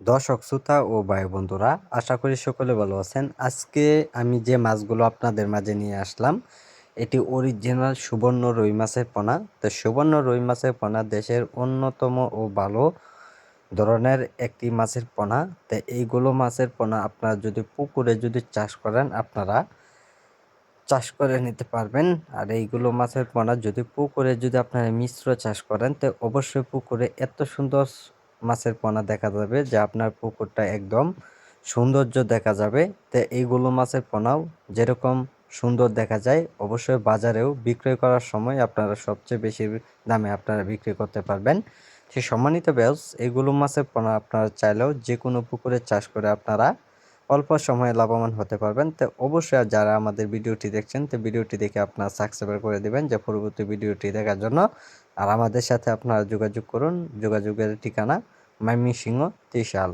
দর্শক, শ্রোতা ও ভাই বন্ধুরা আশা করি সকলে ভালো আছেন। আজকে আমি যে মাছগুলো আপনাদের মাঝে নিয়ে আসলাম, এটি অরিজিনাল সুবর্ণ রুই মাছের পোনা। তো সুবর্ণ রুই মাছের পোনা দেশের অন্যতম ও ভালো ধরনের একটি মাছের পোনা। তো এইগুলো মাছের পোনা আপনারা যদি পুকুরে যদি চাষ করেন, আপনারা চাষ করে নিতে পারবেন। আর এইগুলো মাছের পোনা যদি পুকুরে যদি আপনারা মিশ্র চাষ করেন, তো অবশ্যই পুকুরে এত সুন্দর মাছের পোনা দেখা যাবে যে আপনার পুকুরটা একদম সৌন্দর্য দেখা যাবে। তো এইগুলো মাছের পোনাও যেরকম সুন্দর দেখা যায়, অবশ্যই বাজারেও বিক্রয় করার সময় আপনারা সবচেয়ে বেশি দামে আপনারা বিক্রি করতে পারবেন। সে সম্মানিত ব্যাস এগুলো মাছের পোনা আপনারা চাইলেও যে কোনো পুকুরে চাষ করে আপনারা অল্প সময়ে লাভবান হতে পারবেন। তো অবশ্যই যারা আমাদের ভিডিওটি দেখছেন, তো ভিডিওটি দেখে আপনারা সাবস্ক্রাইব করে দিবেন যে পরবর্তী ভিডিওটি দেখার জন্য। আর আমাদের সাথে আপনারা যোগাযোগ করুন। যোগাযোগের ঠিকানা মাইমি সিংহ ত্রিশাল।